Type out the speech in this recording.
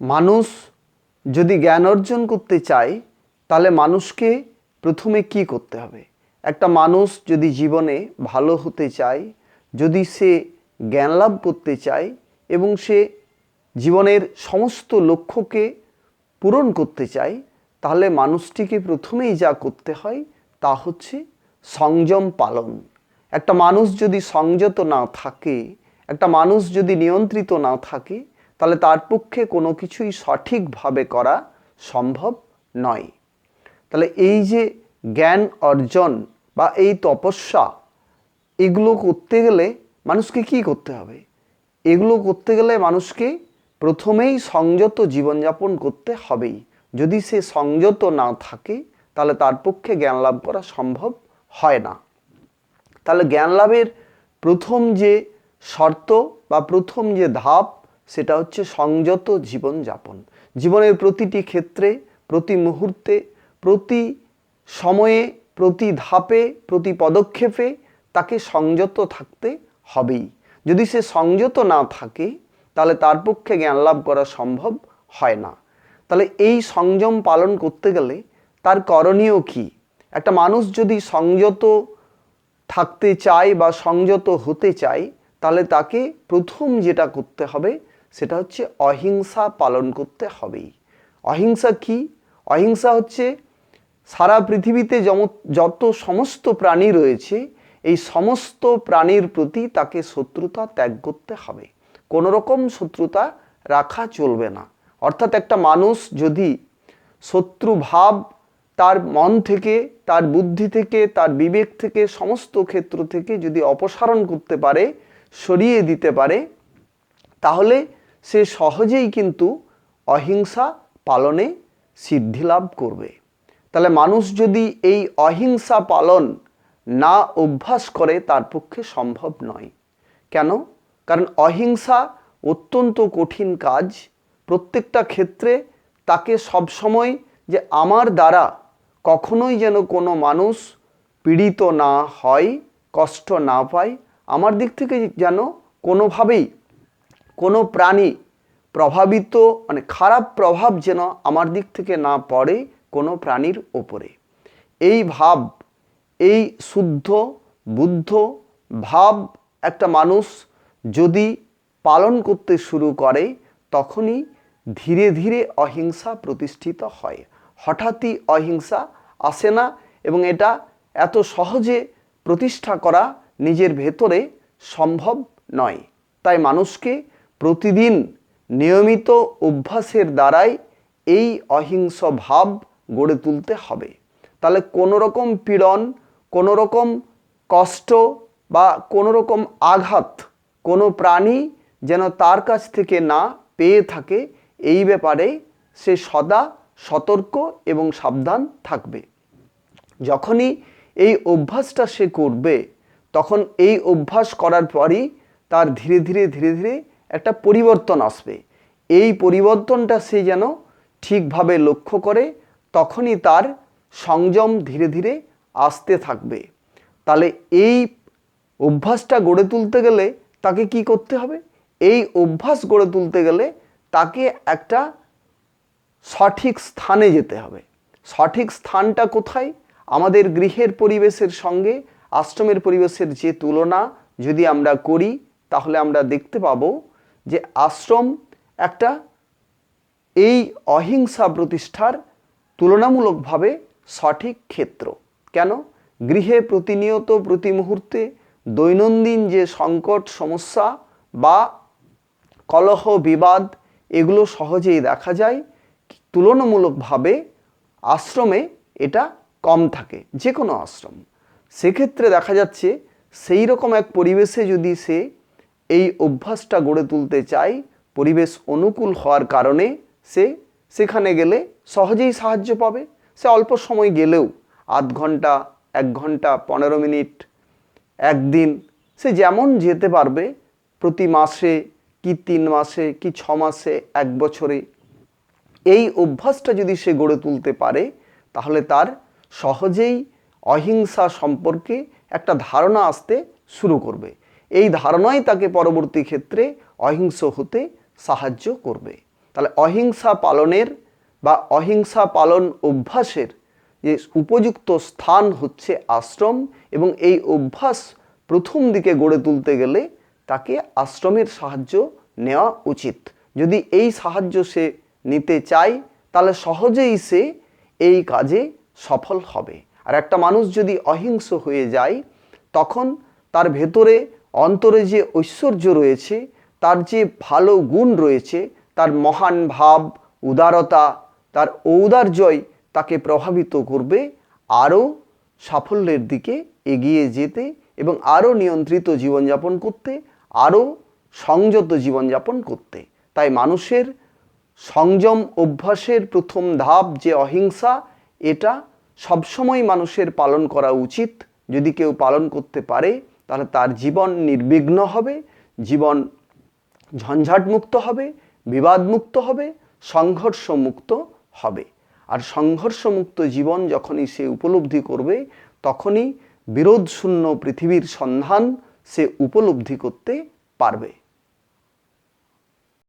মানুষ যদি জ্ঞান অর্জন করতে চায়, তাহলে মানুষকে প্রথমে কি করতে হবে? একটা মানুষ যদি জীবনে ভালো হতে চায়, যদি সে জ্ঞান লাভ করতে চায় এবং সে জীবনের সমস্ত লক্ষ্যকে পূরণ করতে চায়, তাহলে মানুষটিকে প্রথমেই যা করতে হয় তা হচ্ছে সংযম পালন। একটা মানুষ যদি সংযত না থাকে, একটা মানুষ যদি নিয়ন্ত্রিত না থাকে তাহলে তার পক্ষে কোনো কিছুই সঠিকভাবে করা সম্ভব নয়। তাহলে এই যে জ্ঞান অর্জন বা এই তপস্যা, এগুলো করতে গেলে মানুষকে কি করতে হবে? এগুলো করতে গেলে মানুষকে প্রথমেই সংযত জীবনযাপন করতে হবেই। যদি সে সংযত না থাকে, তাহলে তার পক্ষে জ্ঞান লাভ করা সম্ভব হয় না। তাহলে জ্ঞান লাভের প্রথম যে শর্ত বা প্রথম যে ধাপ সেটা হচ্ছে সংযত জীবনযাপন। জীবনের প্রতিটি ক্ষেত্রে, প্রতি মুহূর্তে, প্রতি সময়ে, প্রতি ধাপে, প্রতি পদক্ষেপে তাকে সংযত থাকতে হবেই। যদি সে সংযত না থাকে, তাহলে তার পক্ষে জ্ঞান লাভ করা সম্ভব হয় না। তাহলে এই সংযম পালন করতে গেলে তার করণীয় কি? একটা মানুষ যদি সংযত থাকতে চায় বা সংযত হতে চায়, তাহলে তাকে প্রথম যেটা করতে হবে সেটা হচ্ছে অহিংসা পালন করতে হবেই। অহিংসা কি? অহিংসা হচ্ছে সারা পৃথিবীতে যত সমস্ত প্রাণী রয়েছে, এই সমস্ত প্রাণীর প্রতি তাকে শত্রুতা ত্যাগ করতে হবে। কোনো রকম শত্রুতা রাখা চলবে না। অর্থাৎ একটা মানুষ যদি শত্রু ভাব তার মন থেকে, তার বুদ্ধি থেকে, তার বিবেক থেকে, সমস্ত ক্ষেত্র থেকে যদি অপসারণ করতে পারে, সরিয়ে দিতে পারে, তাহলে সে সহজেই কিন্তু অহিংসা পালনে সিদ্ধি লাভ করবে। তাহলে মানুষ যদি এই অহিংসা পালন না অভ্যাস করে, তার পক্ষে সম্ভব নয়। কেন? কারণ অহিংসা অত্যন্ত কঠিন কাজ। প্রত্যেকটা ক্ষেত্রে তাকে সবসময় যে আমার দ্বারা কখনোই যেন কোনো মানুষ পীড়িত না হয়, কষ্ট না পায়, আমার দিক থেকে যেন কোনোভাবেই কোনো প্রাণী প্রভাবিত মানে খারাপ প্রভাব যেন আমার দিক থেকে না পড়ে কোনো প্রাণীর ওপরে। এই ভাব, এই শুদ্ধ, বুদ্ধ ভাব একটা মানুষ যদি পালন করতে শুরু করে, তখনই ধীরে ধীরে অহিংসা প্রতিষ্ঠিত হয়। হঠাৎই অহিংসা আসে না এবং এটা এত সহজে প্রতিষ্ঠা করা নিজের ভেতরে সম্ভব নয়। তাই মানুষকে প্রতিদিন নিয়মিত অভ্যাসের দ্বারাই এই অহিংস ভাব গড়ে তুলতে হবে। তাহলে কোনো রকম পীড়ন কোনো রকম কষ্ট বা কোনো রকম আঘাত কোনো প্রাণী যেন তার কাছ থেকে না পেয়ে থাকে, এই ব্যাপারে সে সদা সতর্ক এবং সাবধান থাকবে। যখনই এই অভ্যাসটা সে করবে, তখন এই অভ্যাস করার পরই তার ধীরে ধীরে ধীরে ধীরে একটা পরিবর্তন আসবে। এই পরিবর্তনটা সে যেন ঠিকভাবে লক্ষ্য করে, তখনই তার সংযম ধীরে ধীরে আসতে থাকবে। তাহলে এই অভ্যাসটা গড়ে তুলতে গেলে তাকে কি করতে হবে? এই অভ্যাস গড়ে তুলতে গেলে তাকে একটা সঠিক স্থানে যেতে হবে। সঠিক স্থানটা কোথায়? আমাদের গৃহের পরিবেশের সঙ্গে আশ্রমের পরিবেশের যে তুলনা যদি আমরা করি, তাহলে আমরা দেখতে পাবো যে আশ্রম একটা এই অহিংসা প্রতিষ্ঠার তুলনামূলকভাবে সঠিক ক্ষেত্র। কেন? গৃহে প্রতিনিয়ত প্রতি মুহূর্তে দৈনন্দিন যে সংকট, সমস্যা বা কলহ, বিবাদ, এগুলো সহজেই দেখা যায়, তুলনামূলকভাবে আশ্রমে এটা কম থাকে যে কোনো আশ্রম। সেক্ষেত্রে দেখা যাচ্ছে সেই রকম এক পরিবেশে যদি সে এই অভ্যাসটা গড়ে তুলতে চায় পরিবেশ অনুকূল হওয়ার কারণে সে সেখানে গেলে সহজেই সাহায্য পাবে। সে অল্প সময় গেলেও আধ ঘণ্টা, এক ঘণ্টা, পনেরো মিনিট, একদিন সে যেমন যেতে পারবে, প্রতি মাসে কি তিন মাসে, কি ছ মাসে, এক বছরে। এই অভ্যাসটা যদি সে গড়ে তুলতে পারে, তাহলে তার সহজেই অহিংসা সম্পর্কে একটা ধারণা আসতে শুরু করবে। এই ধারণাই তাকে পরবর্তী ক্ষেত্রে অহিংস হতে সাহায্য করবে। তাহলে অহিংসা পালনের বা অহিংসা পালন অভ্যাসের যে উপযুক্ত স্থান হচ্ছে আশ্রম এবং এই অভ্যাস প্রথম দিকে গড়ে তুলতে গেলে তাকে আশ্রমের সাহায্য নেওয়া উচিত। যদি এই সাহায্য সে নিতে চায়, তাহলে সহজেই সে এই কাজে সফল হবে। আর একটা মানুষ যদি অহিংস হয়ে যায়, তখন তার ভেতরে অন্তরে যে ঐশ্বর্য রয়েছে, তার যে ভালো গুণ রয়েছে, তার মহান ভাব, উদারতা, তার ঔদার্যই তাকে প্রভাবিত করবে আরও সাফল্যের দিকে এগিয়ে যেতে এবং আরও নিয়ন্ত্রিত জীবনযাপন করতে, আরও সংযত জীবনযাপন করতে। তাই মানুষের সংযম অভ্যাসের প্রথম ধাপ যে অহিংসা, এটা সবসময় মানুষের পালন করা উচিত। যদি কেউ পালন করতে পারে তাহলে তার জীবন নির্বিঘ্ন হবে, জীবন ঝঞ্ঝাটমুক্ত হবে, বিবাদমুক্ত হবে, সংঘর্ষমুক্ত হবে। আর সংঘর্ষমুক্ত জীবন যখনই সে উপলব্ধি করবে, তখনই বিরোধশূন্য পৃথিবীর সন্ধান সে উপলব্ধি করতে পারবে।